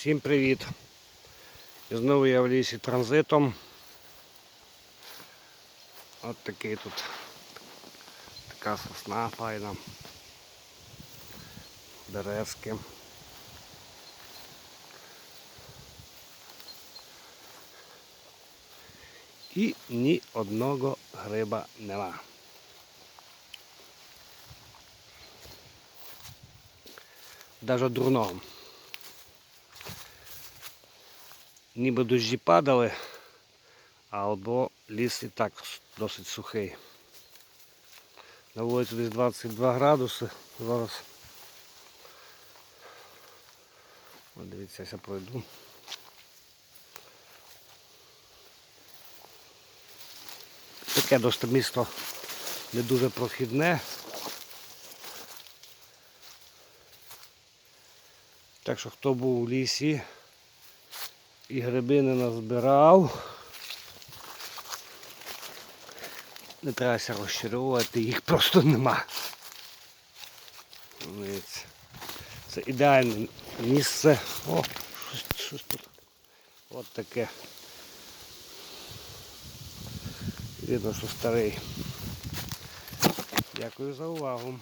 Всім привіт! І знову я в лісі транзитом. От такий тут така сосна файна. Березки. І ні одного гриба нема. Даже дурного. Ніби дощі падали, або ліс і так досить сухий. На вулиці десь 22 градуси зараз. От дивіться, я пройду. Таке досить місто не дуже прохідне. Так що хто був у лісі і гриби не назбирав, не требася розчаровувати, їх просто нема. Це ідеальне місце. О, щось, щось тут. От таке. Видно, що старий. Дякую за увагу.